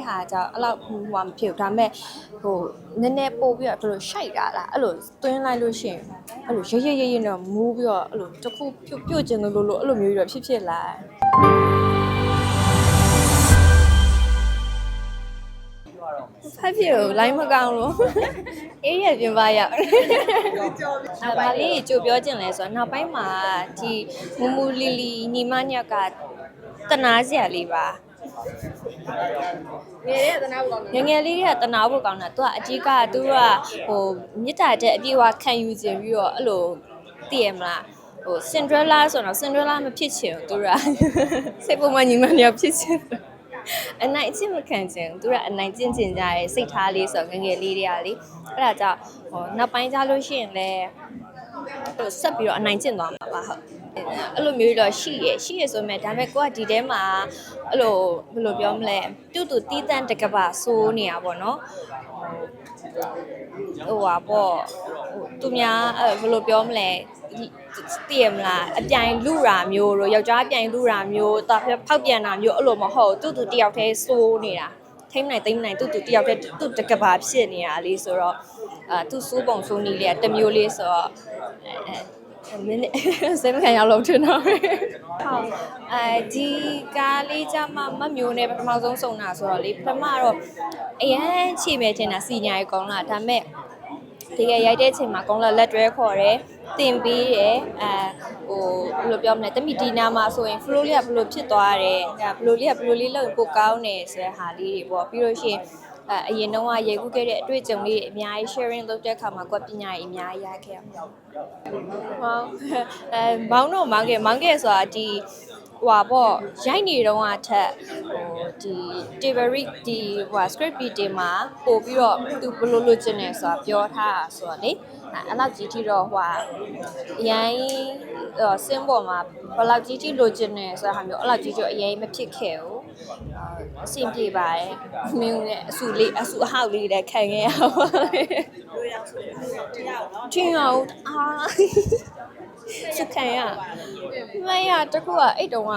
အဲ့ဟာကြောင့်အဲ့လောက်ဟိုမဖြစ်ဘူးဒါပေမဲ့ဟိုနည်းနည်းပို့ပြီးတော့တို့ရှိုက်တာလားအဲ့လိုတွင်းလိုက်လို့ရှိရင်အဲ့လိုရရရရတော့မူးပြီးတော့အဲ့လိုတစ်ခုပြုတ်ပြုတ်ကျင်လို့လို့အဲ့လိုမျိုးကြီးတော့ဖြစ်ဖြစ်လာဖတ်ဖြစ်ကို line မကောင်းလို့အေးရပြင်ပါရောက်အဲ့ဒါလေးကြိုပြောချင်လဲဆိုတော့နောက်ပိုင်းမှာဒီမူမူလီလီညီမညက်ကတနာစရာလေးပါ ငယ်တဲ့သနာဘူးကောင်းငယ်ငယ်လေးတွေကတနာဖို့ကောင်းတာသူကအကြီးကသူကဟိုမြစ်တာတဲ့အပြည့်အဝခံယူခြင်းပြီးတော့အဲ့လိုသိရမလားဟိုစင်ဒရလာဆိုတော့စင်ဒရလာမဖြစ်ချင်ဘူးသူကစိတ်ပေါ်မှာညီမနေဖြစ်ချင်တယ်အနိုင်အချင်းမခံချင်ဘူးသူကအနိုင်ကျင့်ကျင်ကြရဲစိတ်ထားလေးဆိုတော့ငယ်ငယ်လေးတွေကလေအဲ့ဒါကြောင့်ဟိုနောက်ပိုင်းကြလို့ရှိရင်လည်း ဟိုဆက်ပြီးတော့အနိုင်ကျင့်သွားမှာပါဟုတ်အဲ့လိုမျိုးတော့ရှိရရှိရဆိုမဲ့ဒါပေမဲ့ကိုကဒီထဲမှာအဲ့လိုဘယ်လိုပြောမလဲတူတူတီးတန့်တကပါဆိုးနေတာပေါ့နော်ဟိုဟာပေါ့ဟိုသူများအဲ့ဘယ်လိုပြောမလဲတည်ရမလားအပြိုင်လူရာမျိုးတို့ယောက်ျားအပြိုင်လူရာမျိုးတာဖောက်ပြန်တာမျိုးအဲ့လိုမဟုတ်တူတူတယောက်တည်းဆိုးနေတာထိမ့်နိုင်သိမ့်နိုင်တူတူတယောက်တည်းတူတကပါဖြစ်နေတာလေးဆိုတော့အာသူစိုးပုံစိုးနီးလေးကတစ်မျိုးလေးဆိုတော့ အဲမင်းစမ်းခံရောက်လို့ထင်တော့ဟုတ်အဲဒီကားလေးကြမှာမမျိုးနဲ့ပထမဆုံးစုံတာဆိုတော့လေပထမတော့အရန်ချေမယ်ထင်တာစီညာရေကောင်းလာဒါပေမဲ့တကယ်ရိုက်တဲ့အချိန်မှာကောင်းလာလက်တွဲခေါ်တယ်တင်ပေးတယ်အဲဟိုဘယ်လိုပြောမလဲတမိဒီနာမှာဆိုရင် flow လေးကဘယ်လိုဖြစ်သွားတယ်ဒါဘယ်လိုလေးကဘယ်လိုလေးလုပ်ရင်ပိုကောင်းတယ်ဆိုတဲ့ဟာလေးတွေပေါ့ပြီးလို့ရှိရင် အဲအရင်တော့ကရေကူးခဲ့တဲ့အတွေ့အကြုံလေးတွေအများကြီး sharing လုပ်တဲ့အခါမှာကိုယ်ပညာရေးအများကြီးရခဲ့အောင်ဟုတ်အဲမောင်းတော့မောင်းခဲ့မောင်းခဲ့ဆိုတာဒီဟွာပေါ့ရိုက်နေတော့အထက်ဟိုဒီ delivery ဒီဟွာ script reading မှာပို့ပြီးတော့သူဘယ်လိုလုပ်ချင်လဲဆိုတာပြောထားတာဆိုတော့လေအဲအဲ့လောက်ကြီးထိတော့ဟွာအရင်စင်းပေါ်မှာဘယ်လောက်ကြီးထိလိုချင်လဲဆိုတာဟာမျိုးအဲ့လောက်ကြီးကျအရင်မဖြစ်ခဲ့ဘူး အဆင်ပြေပါတယ်မင်းနဲ့အဆူလေးအဆူအဟောက်လေးလည်းခံခဲ့ရပါလို့ရဆိုတရားအောင်နော်ချင်းအောင်အာစခံရမရတခုကအဲ့တုန်းက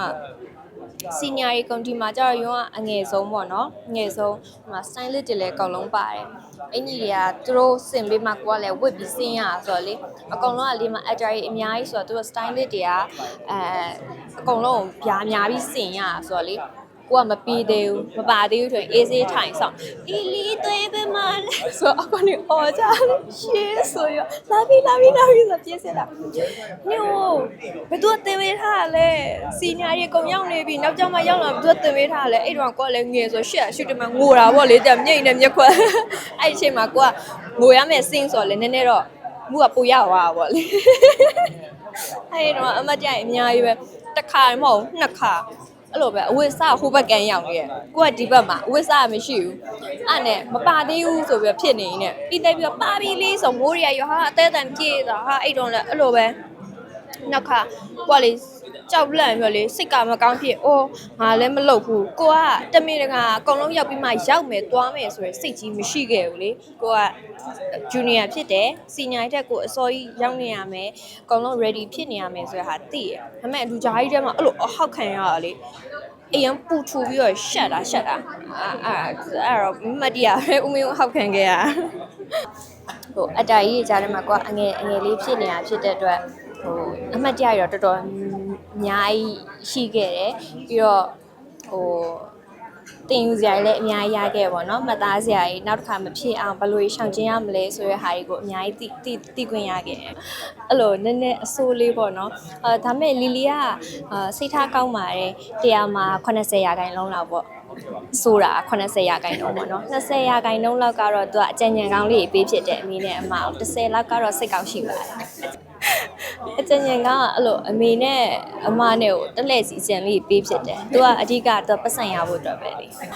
စီနီယာရီကွန်တီမှာကျတော့ရုံးကအငယ်ဆုံးပေါ့နော်အငယ်ဆုံးဟိုမှာ stylist တွေလည်းအကုန်လုံးပါတယ်အင်ကြီးတွေကသူတို့စင်ပေးမှကိုကလည်းဝတ်ပြီးစင်းရဆိုတော့လေအကုန်လုံးကလေးမှာ actor တွေအများကြီးဆိုတော့သူတို့ stylist တွေကအဲအကုန်လုံးပြားများပြီးစင်ရဆိုတော့လေ ကိုကမပြီးသေးဘူးမပါသေးဘူးဆိုရင်အေးစေးထိုင်ဆောင်လီလီသွေးပဲမလဲဆိုတော့အခုနေအော်ကြရှေးဆိုရလာပြီလာပြီလာပြီဆိုပြည့်စက်လာညို့ဘယ်သူကတင်ပေးထားလဲစီနီယာကြီးကုံရောက်နေပြီနောက်ကျောင်းမှရောက်လာဘယ်သူကတင်ပေးထားလဲအဲ့တော့ကိုကလည်းငယ်ဆိုရှက်ရှူတမငိုတာပေါ့လေတဲ့မြိတ်နဲ့မြက်ခွက်အဲ့ဒီအချိန်မှာကိုကငိုရမယ်စင်းဆိုတော့လေနည်းနည်းတော့မှုကပူရသွားတာပေါ့လေအဲ့တော့အမတ်ကြိုင်အများကြီးပဲတစ်ခါမဟုတ်နှစ်ခါ အဲ့လိုပဲအဝိစဟိုဘက်ကန်ရောက်နေရဲ့ကိုကဒီဘက်မှာအဝိစမရှိဘူးအဲ့နဲ့မပါသေးဘူးဆိုပြီးဖြစ်နေနေပြီးတဲ့ပြီးတော့ပါပြီလေးဆိုမိုးရရဟာအသေးအတန်ပြေးတာဟာအဲ့တော့လည်းအဲ့လိုပဲနောက်ခါကိုကလေ ကြောက်လန့်ပြီးတော့လေစိတ်ကမကောင်းဖြစ်အိုးငါလည်းမလုပ်ဘူးကိုကတမင်တကာအကုန်လုံးရောက်ပြီးမှရောက်မယ်သွားမယ်ဆိုရယ်စိတ်ကြီးမရှိခဲ့ဘူးလေကိုကဂျူနီယာဖြစ်တယ်စီနီယာတက်ကိုအစောကြီးရောက်နေရမယ်အကုန်လုံး ready ဖြစ်နေရမယ်ဆိုရဟာသိရဒါပေမဲ့လူကြားကြီးထဲမှာအဲ့လိုအဟောက်ခံရတာလေအရင်ပူထူပြီးတော့ရှက်တာရှက်တာအာအဲ့အဲ့တော့မတ်တရားပဲဦးမင်းဟောက်ခံခဲ့ရဟိုအတိုင်ကြီးကြားထဲမှာကိုကအငယ်အငယ်လေးဖြစ်နေတာဖြစ်တဲ့အတွက်ဟိုအမှတ်တရရောတော်တော် အများကြီးရှိခဲ့တယ်ပြီးတော့ဟိုတင်ယူစရာတွေလည်းအများကြီးရခဲ့ပေါ့နော်မှတ်သားစရာတွေနောက်တစ်ခါမဖြစ်အောင်ဘယ်လိုရှောင်ကျဉ်ရမလဲဆိုတဲ့ဟာတွေကိုအများကြီးသိသိသိခွင့်ရခဲ့တယ်အဲ့လိုနည်းနည်းအဆိုးလေးပေါ့နော်အဲဒါမဲ့လီလီကအာစိတ်ထားကောင်းပါတယ်တရားမှာ80ရာခိုင်နှုန်းလောက်ပေါ့ဆိုတာ80ရာခိုင်နှုန်းပေါ့နော်20ရာခိုင်နှုန်းလောက်ကတော့သူကအကြံဉာဏ်ကောင်းလေးပေးဖြစ်တဲ့အမေနဲ့အမအောင်10လောက်ကတော့စိတ်ကောင်းရှိပါတယ် အကြံဉာဏ်ကအဲ့လိုအမေနဲ့အမနဲ့ကိုတက်လက်စီစဉ်လေးပေးဖြစ်တယ်သူကအဓိကတော့ပတ်စံရဖို့အတွက်ပဲလေအဲ့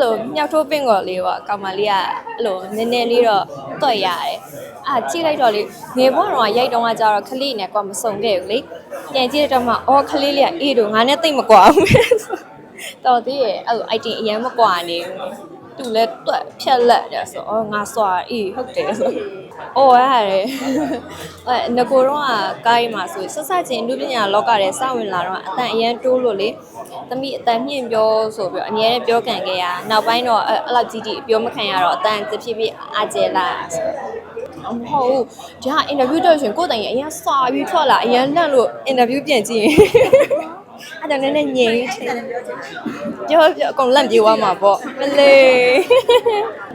လိုမြောက်ထိုးပင့်ကော်လေးပေါ့ကောင်မလေးကအဲ့လိုနည်းနည်းလေးတော့တွက်ရတယ်အာကြည့်လိုက်တော့လေငယ်ဘွားတော့ရိုက်တော့ကကြတော့ခလေးနဲ့ကွာမစုံခဲ့ဘူးလေပြန်ကြည့်တော့မှအော်ခလေးလေးကအေးတော့ငါနဲ့တိတ်မကွာဘူးတော်သေးရဲ့အဲ့လို item အရင်မကွာနေဘူး သူလည်းတွက်ဖြက်လက်တယ်ဆိုအော်ငါစွာအေးဟုတ်တယ်ဆိုအော်ရတယ်အဲငကိုတော့ကကားမှာဆိုဆက်ဆက်ချင်းလူပညာလောကထဲစဝင်လာတော့အတန်အရန်တိုးလို့လေသမီးအတန်မြင့်ပြောဆိုပြီးတော့အများနဲ့ပြောကန်ခဲ့ရနောက်ပိုင်းတော့အဲ့အဲ့လောက်ကြီးကြီးပြောမခံရတော့အတန်တစ်ဖြည်းဖြည်းအားကျလာအမဟုတ်ဘူးဒီကအင်တာဗျူးတော့ရှင်ကိုယ်တိုင်ရအရင်စာပြီးထွက်လာအရင်လန့်လို့အင်တာဗျူးပြန်ကြည့်ရင်အဲ့ဒါနည်းနည်းငြိမ်ချင် ပြောပြောအကုန်လန့်ပြေးသွားမှာပေါ့မလေး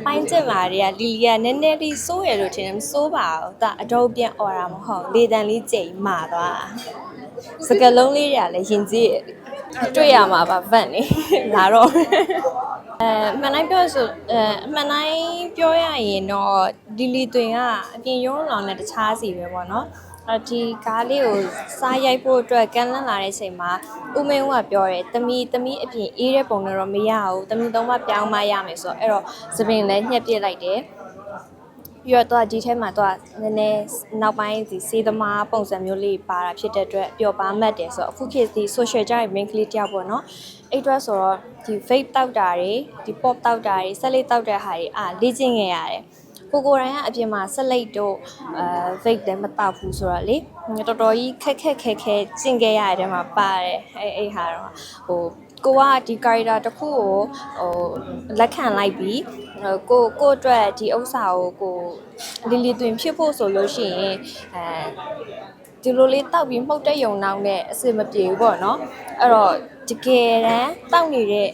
ပိုင်းကျင်မာတွေကလီလီကနည်းနည်းလေးစိုးရလို့ထင်တယ်မစိုးပါဘူးဒါအတော့ပြန်អော်တာမဟုတ်လေတန်လေးကြိမ်မာသွားစကလုံးလေးတွေကလည်းရင်ကြီးတွေ့ရမှာပါဗတ်နေလာတော့အဲမှန်တိုင်းပြောဆိုအဲအမှန်တိုင်းပြောရရင်တော့ဒီလီတွင်ကအပြင်ရုံးလောင်နဲ့တခြားစီပဲပေါ့နော် အဒီကားလေးကိုစားရိုက်ဖို့အတွက်ကန်းလန်းလာတဲ့အချိန်မှာဦးမင်းဦးကပြောတယ်တမီတမီအပြင်အေးတဲ့ပုံနဲ့တော့မရဘူးတမီတော့မှပြောင်းမရမယ်ဆိုတော့အဲ့တော့သပင်လည်းညှက်ပစ်လိုက်တယ်ပြီးတော့တော့ဒီထဲမှာတော့နည်းနည်းနောက်ပိုင်းဒီစေးသမားပုံစံမျိုးလေးပါတာဖြစ်တဲ့အတွက်ပျော်ပါမှတ်တယ်ဆိုတော့အခုခေတ်ဒီ social ကြိုင် main ကလေးတယောက်ပေါ့နော်အဲ့အတွက်ဆိုတော့ဒီ vape တောက်တာတွေဒီ pop တောက်တာတွေဆက်လေးတောက်တဲ့ဟာတွေအာလေ့ကျင့်ခဲ့ရတယ် ကိုကိုရိုင်းကအပြင်မှာဆက်လိတ်တို့အဲ vape လည်းမတောက်ဘူးဆိုတော့လေတော်တော်ကြီးခက်ခက်ခဲခဲကျင့်ခဲ့ရတဲ့မှာပါတယ်အဲ့အဲ့ဟာတော့ဟိုကိုကဒီ character တစ်ခုကိုဟိုလက်ခံလိုက်ပြီးဟိုကိုကိုအတွက်ဒီဥစ္စာကိုကိုလီလီတွင်ဖြစ်ဖို့ဆိုလို့ရှိရင်အဲဒီလိုလေးတောက်ပြီးမှုတ်တဲ့ယုံနောက်နဲ့အစင်မပြေဘူးပေါ့နော်အဲ့တော့တကယ်တမ်းတောက်နေတဲ့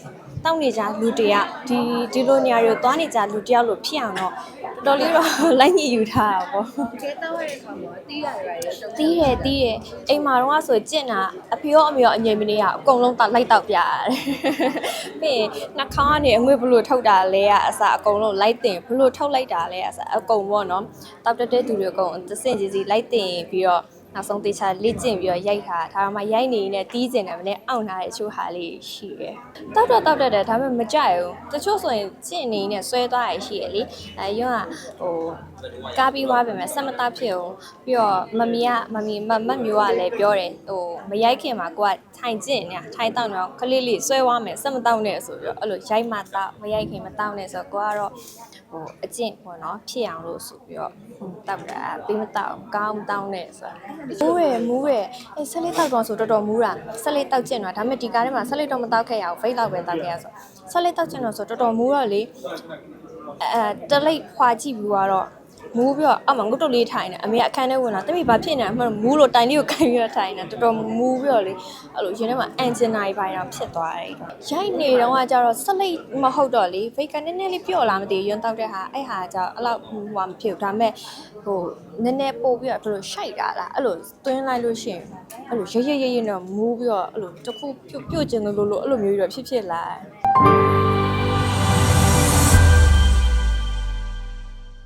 တောက်နေကြလူတယောက်ဒီဒီလိုနေရာတွေကိုသွားနေကြလူတယောက်လို့ဖြစ်အောင်တော့ တော်တော်လေးတော့လိုက်ညှိယူထားတာပေါ့ကဲတောက်ရတဲ့ခါမှာတီးရတယ်ပါလေတော့တီးတယ်တီးတယ်အိမ်မှာတော့ဆိုကျင့်တာအဖေရောအမေရောအငြိမ်မနေရအကုန်လုံးတောက်လိုက်တောက်ပြရတယ်ပြီးရင်နှာခေါင်းကနေအငွေ့ဘလို့ထုတ်တာလဲကအစအကုန်လုံးလိုက်တင်ဘလို့ထုတ်လိုက်တာလဲအစအကုန်ပေါ့နော်တောက်တတဲ့သူတွေအကုန်သစင်ကြီးစီလိုက်တင်ပြီးတော့ နောက်ဆုံးတေချာလေ့ကျင့်ပြီးတော့ရိုက်တာဒါမှရိုက်နေနေတီးကျင်တယ်မနေ့အောင့်ထားတဲ့အချို့ဟာလေးရှိတယ်တောက်တော့တောက်တတ်တယ်ဒါပေမဲ့မကြိုက်ဘူးတချို့ဆိုရင်ကျင့်နေနေဆွဲသွားရရှိရလေအဲရွကဟိုကားပြီးသွားပြီမဲ့ဆက်မသားဖြစ်အောင်ပြီးတော့မမီကမမီမမတ်မျိုးကလည်းပြောတယ်ဟိုမရိုက်ခင်မှာကိုကထိုင်ကျင့်နေတာထိုင်တောင်းတော့ခလေးလေးဆွဲသွားမယ်ဆက်မတောင်းနဲ့ဆိုပြီးတော့အဲ့လိုရိုက်မှတောက်မရိုက်ခင်မတောင်းနဲ့ဆိုတော့ကိုကတော့ဟိုအကျင့်ပေါ့နော်ဖြစ်အောင်လို့ဆိုပြီးတော့တောက်တာပြီးမတောက်ကောင်းမတောင်းနဲ့ဆိုတာမူးရယ်မူးရယ်အဲဆက်လေးတောက်တော့ဆိုတော်တော်မူးတာဆက်လေးတောက်ကျင့်တော့ဒါပေမဲ့ဒီကားထဲမှာဆက်လေးတော့မတောက်ခဲ့ရဘူးဖိတ်တော့ပဲတောက်ခဲ့ရဆိုဆက်လေးတောက်ကျင့်တော့ဆိုတော်တော်မူးတော့လေအဲတလိပ်ဖွာကြည့်ပြီးတော့ မူးပြီးတော့အမငုတ်တုတ်လေးထိုင်နေအမေကအခန်းထဲဝင်လာတမိဘာဖြစ်နေလဲအမှမူးလို့တိုင်လေးကိုကန်ပြီးတော့ထိုင်နေတော်တော်မူးပြီးတော့လေအဲ့လိုရင်ထဲမှာအန်ဂျင်နာကြီးပိုင်းတော့ဖြစ်သွားတယ်ရိုက်နေတော့ကကြတော့ဆက်လိပ်မဟုတ်တော့လေဖိတ်ကနည်းနည်းလေးပြော့လာမသိဘူးရွံတောက်တဲ့ဟာအဲ့ဟာကြောင့်အဲ့လောက်ဟိုမဖြစ်ဘူးဒါပေမဲ့ဟိုနည်းနည်းပို့ပြီးတော့တော်တော်ရှိုက်တာလားအဲ့လိုသွင်းလိုက်လို့ရှိရင်အဲ့လိုရရရရတော့မူးပြီးတော့အဲ့လိုတစ်ခုပြုတ်ပြုတ်ကျင်လို့လို့အဲ့လိုမျိုးကြီးတော့ဖြစ်ဖြစ်လာတယ်